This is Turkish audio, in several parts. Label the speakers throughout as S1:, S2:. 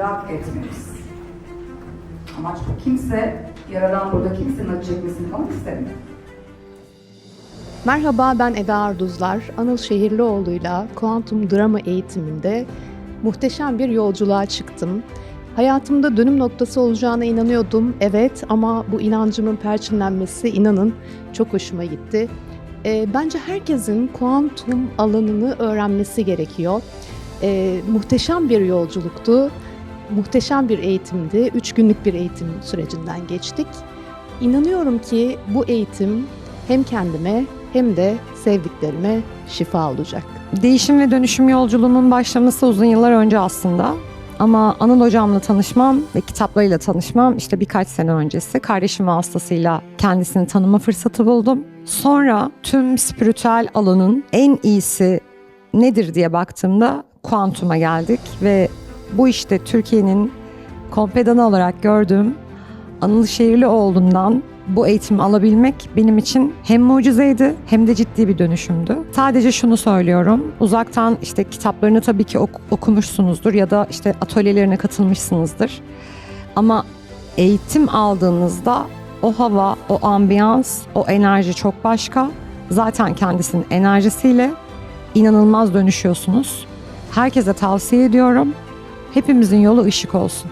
S1: idrak etmemiz. Amaç bu. Kimse, Yaradan burada kimsenin acı çekmesini falan istemiyor.
S2: Merhaba ben Eda Arduzlar. Anıl Şehirlioğlu'yla kuantum drama eğitiminde muhteşem bir yolculuğa çıktım. Hayatımda dönüm noktası olacağına inanıyordum, evet ama bu inancımın perçinlenmesi inanın çok hoşuma gitti. Ee, bence herkesin kuantum alanını öğrenmesi gerekiyor. Ee, muhteşem bir yolculuktu, muhteşem bir eğitimdi. Üç günlük bir eğitim sürecinden geçtik. İnanıyorum ki bu eğitim hem kendime hem de sevdiklerime şifa olacak.
S3: Değişim ve dönüşüm yolculuğunun başlaması uzun yıllar önce aslında. Ama Anıl hocamla tanışmam ve kitaplarıyla tanışmam işte birkaç sene öncesi. Kardeşim vasıtasıyla kendisini tanıma fırsatı buldum. Sonra tüm spiritüel alanın en iyisi nedir diye baktığımda kuantuma geldik ve bu işte Türkiye'nin konfedanı olarak gördüğüm Anıl Şehirlioğlu'ndan bu eğitimi alabilmek benim için hem mucizeydi hem de ciddi bir dönüşümdü. Sadece şunu söylüyorum. Uzaktan işte kitaplarını tabii ki ok- okumuşsunuzdur ya da işte atölyelerine katılmışsınızdır. Ama eğitim aldığınızda o hava, o ambiyans, o enerji çok başka. Zaten kendisinin enerjisiyle inanılmaz dönüşüyorsunuz. Herkese tavsiye ediyorum. Hepimizin yolu ışık olsun.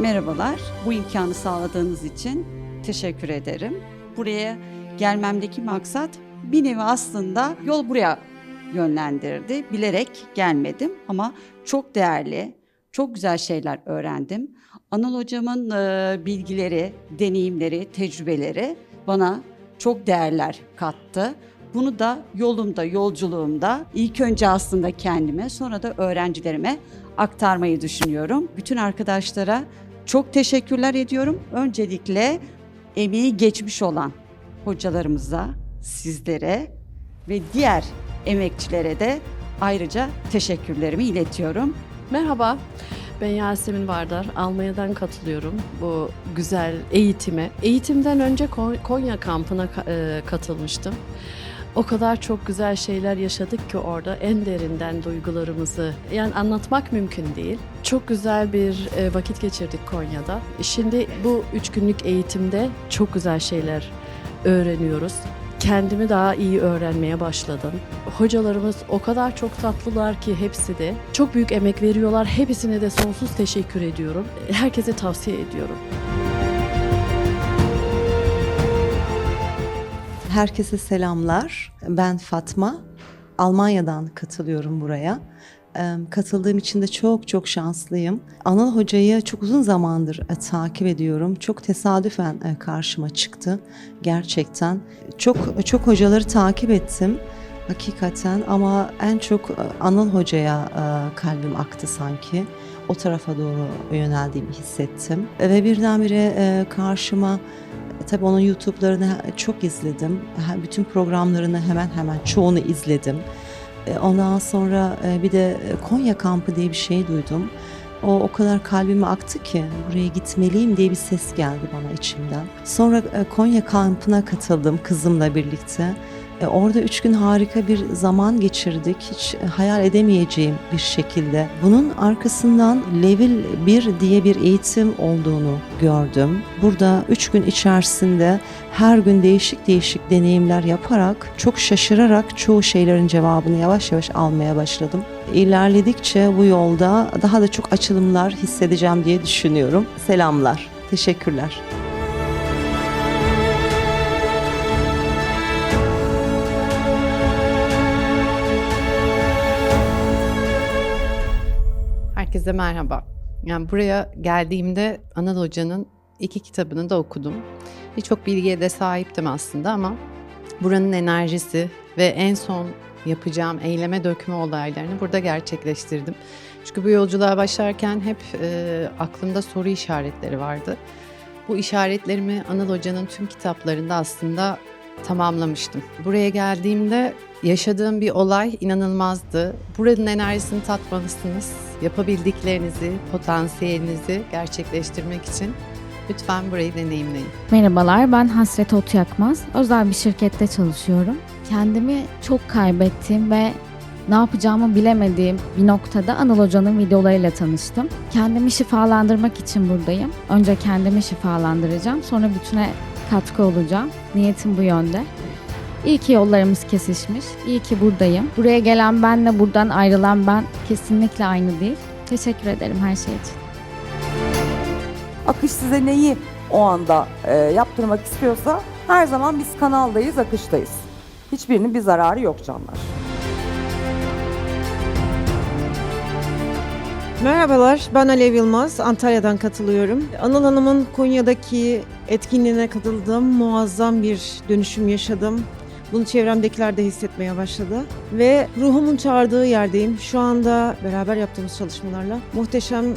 S4: Merhabalar. Bu imkanı sağladığınız için teşekkür ederim. Buraya gelmemdeki maksat bir nevi aslında yol buraya yönlendirdi. Bilerek gelmedim ama çok değerli, çok güzel şeyler öğrendim. Anıl hocamın e, bilgileri, deneyimleri, tecrübeleri bana çok değerler kattı. Bunu da yolumda, yolculuğumda ilk önce aslında kendime sonra da öğrencilerime aktarmayı düşünüyorum. Bütün arkadaşlara çok teşekkürler ediyorum. Öncelikle emeği geçmiş olan hocalarımıza, sizlere ve diğer emekçilere de ayrıca teşekkürlerimi iletiyorum.
S5: Merhaba, ben Yasemin Vardar. Almanya'dan katılıyorum bu güzel eğitime. Eğitimden önce Kon- Konya kampına ka- e, katılmıştım. O kadar çok güzel şeyler yaşadık ki orada en derinden duygularımızı yani anlatmak mümkün değil. Çok güzel bir e, vakit geçirdik Konya'da. Şimdi bu üç günlük eğitimde çok güzel şeyler öğreniyoruz. Kendimi daha iyi öğrenmeye başladım. Hocalarımız o kadar çok tatlılar ki hepsi de. Çok büyük emek veriyorlar. Hepsine de sonsuz teşekkür ediyorum. Herkese tavsiye ediyorum.
S6: Herkese selamlar. Ben Fatma. Almanya'dan katılıyorum buraya. Katıldığım için de çok çok şanslıyım. Anıl Hoca'yı çok uzun zamandır e, takip ediyorum. Çok tesadüfen e, karşıma çıktı gerçekten. Çok çok hocaları takip ettim hakikaten ama en çok e, Anıl Hoca'ya kalbim aktı sanki. O tarafa doğru yöneldiğimi hissettim. Ve birdenbire karşıma Tabii onun YouTube'larını çok izledim. Bütün programlarını hemen hemen çoğunu izledim. E, Ondan sonra e, bir de Konya kampı diye bir şey duydum. O o kadar kalbime aktı ki buraya gitmeliyim diye bir ses geldi bana içimden. Sonra e, Konya kampına katıldım kızımla birlikte. E, Orada üç gün harika bir zaman geçirdik. Hiç e, hayal edemeyeceğim bir şekilde. Bunun arkasından Level 1 diye bir eğitim olduğunu gördüm. Burada üç gün içerisinde her gün değişik değişik deneyimler yaparak, çok şaşırarak çoğu şeylerin cevabını yavaş yavaş almaya başladım. İlerledikçe bu yolda daha da çok açılımlar hissedeceğim diye düşünüyorum. Selamlar, teşekkürler.
S7: Herkese merhaba. Yani buraya geldiğimde Anıl Hoca'nın iki kitabını da okudum. Birçok bilgiye de sahiptim aslında ama buranın enerjisi ve en son yapacağım eyleme dökme olaylarını burada gerçekleştirdim. Çünkü bu yolculuğa başlarken hep e, aklımda soru işaretleri vardı. Bu işaretlerimi Anıl Hoca'nın tüm kitaplarında aslında tamamlamıştım. Buraya geldiğimde yaşadığım bir olay inanılmazdı. Buranın enerjisini tatmalısınız. Yapabildiklerinizi, potansiyelinizi gerçekleştirmek için lütfen burayı deneyimleyin.
S8: Merhabalar, ben Hasret Otyakmaz. Özel bir şirkette çalışıyorum. Kendimi çok kaybettiğim ve ne yapacağımı bilemediğim bir noktada Anıl Hoca'nın videolarıyla tanıştım. Kendimi şifalandırmak için buradayım. Önce kendimi şifalandıracağım, sonra bütüne katkı olacağım. Niyetim bu yönde. İyi ki yollarımız kesişmiş. İyi ki buradayım. Buraya gelen benle buradan ayrılan ben kesinlikle aynı değil. Teşekkür ederim her şey için.
S9: Akış size neyi o anda e, yaptırmak istiyorsa her zaman biz kanaldayız, akıştayız. Hiçbirinin bir zararı yok canlar.
S10: Merhabalar, ben Alev Yılmaz. Antalya'dan katılıyorum. Anıl Hanım'ın Konya'daki etkinliğine katıldım. Muazzam bir dönüşüm yaşadım. Bunu çevremdekiler de hissetmeye başladı. Ve ruhumun çağırdığı yerdeyim. Şu anda beraber yaptığımız çalışmalarla muhteşem e,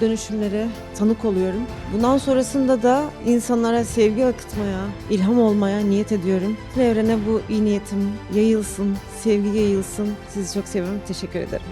S10: dönüşümlere tanık oluyorum. Bundan sonrasında da insanlara sevgi akıtmaya, ilham olmaya niyet ediyorum. Tüm Evrene bu iyi niyetim yayılsın, sevgi yayılsın. Sizi çok seviyorum. Teşekkür ederim.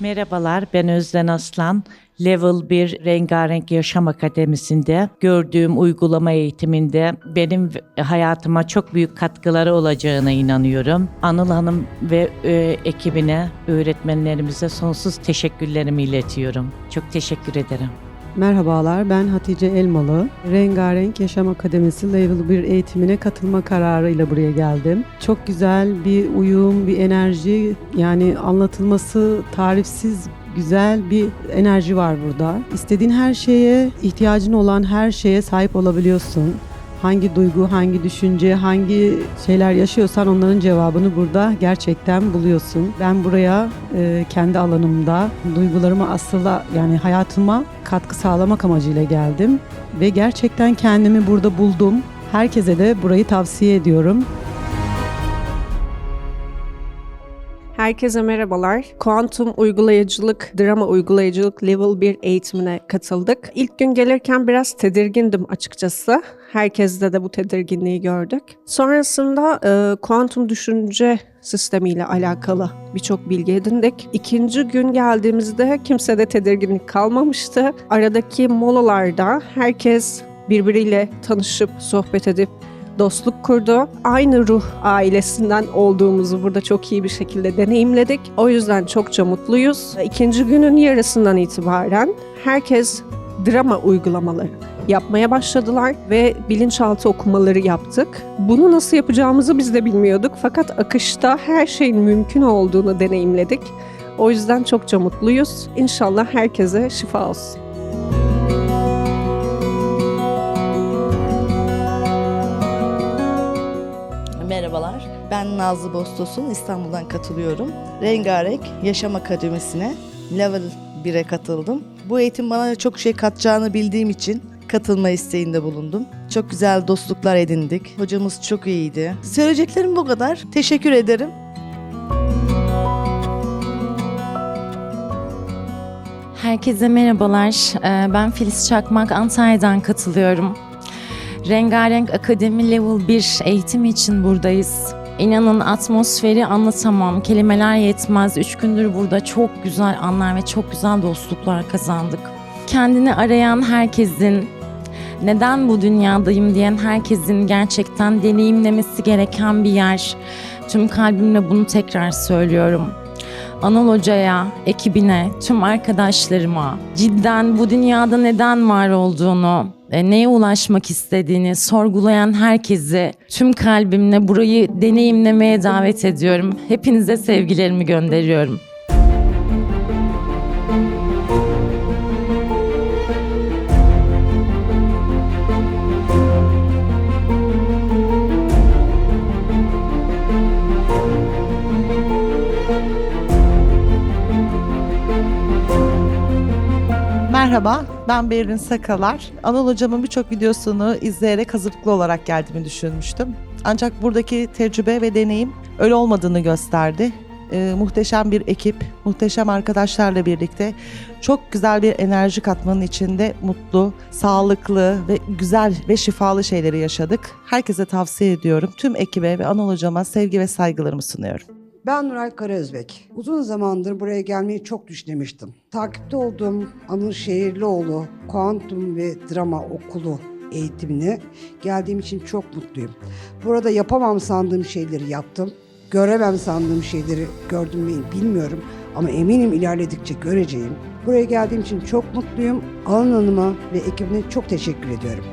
S11: Merhabalar, ben Özden Aslan. Level 1 Rengarenk Yaşam Akademisi'nde gördüğüm uygulama eğitiminde benim hayatıma çok büyük katkıları olacağına inanıyorum. Anıl Hanım ve e, ekibine, öğretmenlerimize sonsuz teşekkürlerimi iletiyorum. Çok teşekkür ederim.
S12: Merhabalar, ben Hatice Elmalı. Rengarenk Yaşam Akademisi Level 1 eğitimine katılma kararıyla buraya geldim. Çok güzel bir uyum, bir enerji, yani anlatılması tarifsiz güzel bir enerji var burada. İstediğin her şeye, ihtiyacın olan her şeye sahip olabiliyorsun. Hangi duygu, hangi düşünce, hangi şeyler yaşıyorsan onların cevabını burada gerçekten buluyorsun. Ben buraya e, kendi alanımda duygularımı aslında yani hayatıma katkı sağlamak amacıyla geldim ve gerçekten kendimi burada buldum. Herkese de burayı tavsiye ediyorum.
S13: Herkese merhabalar. Kuantum uygulayıcılık, drama uygulayıcılık level 1 eğitimine katıldık. İlk gün gelirken biraz tedirgindim açıkçası. Herkeste de bu tedirginliği gördük. Sonrasında e, kuantum düşünce sistemiyle alakalı birçok bilgi edindik. İkinci gün geldiğimizde kimsede tedirginlik kalmamıştı. Aradaki molalarda herkes birbiriyle tanışıp sohbet edip dostluk kurdu. Aynı ruh ailesinden olduğumuzu burada çok iyi bir şekilde deneyimledik. O yüzden çokça mutluyuz. İkinci günün yarısından itibaren herkes drama uygulamaları yapmaya başladılar ve bilinçaltı okumaları yaptık. Bunu nasıl yapacağımızı biz de bilmiyorduk fakat akışta her şeyin mümkün olduğunu deneyimledik. O yüzden çokça mutluyuz. İnşallah herkese şifa olsun.
S14: Ben Nazlı Bostosun, İstanbul'dan katılıyorum. Rengarenk Yaşam Akademisi'ne Level 1'e katıldım. Bu eğitim bana çok şey katacağını bildiğim için katılma isteğinde bulundum. Çok güzel dostluklar edindik. Hocamız çok iyiydi. Söyleyeceklerim bu kadar. Teşekkür ederim.
S15: Herkese merhabalar. Ee, Ben Filiz Çakmak, Antalya'dan katılıyorum. Rengarenk Akademi Level 1 eğitimi için buradayız. İnanın atmosferi anlatamam, kelimeler yetmez. Üç gündür burada çok güzel anlar ve çok güzel dostluklar kazandık. Kendini arayan herkesin, neden bu dünyadayım diyen herkesin gerçekten deneyimlemesi gereken bir yer. Tüm kalbimle bunu tekrar söylüyorum. Anıl Hoca'ya, ekibine, tüm arkadaşlarıma cidden bu dünyada neden var olduğunu, e, neye ulaşmak istediğini sorgulayan herkesi tüm kalbimle burayı deneyimlemeye davet ediyorum. Hepinize sevgilerimi gönderiyorum.
S16: Merhaba, ben Berrin Sakalar. Anıl Hocam'ın birçok videosunu izleyerek hazırlıklı olarak geldiğimi düşünmüştüm. Ancak buradaki tecrübe ve deneyim öyle olmadığını gösterdi. Ee, muhteşem bir ekip, muhteşem arkadaşlarla birlikte çok güzel bir enerji katmanın içinde mutlu, sağlıklı ve güzel ve şifalı şeyleri yaşadık. Herkese tavsiye ediyorum. Tüm ekibe ve Anıl Hocam'a sevgi ve saygılarımı sunuyorum.
S17: Ben Nuray Karaözbek. Uzun zamandır buraya gelmeyi çok düşünmüştüm. Takipte olduğum Anıl Şehirlioğlu Kuantum ve Drama Okulu eğitimine geldiğim için çok mutluyum. Burada yapamam sandığım şeyleri yaptım. Göremem sandığım şeyleri gördüm mi bilmiyorum ama eminim ilerledikçe göreceğim. Buraya geldiğim için çok mutluyum. Alan Hanım'a ve ekibine çok teşekkür ediyorum.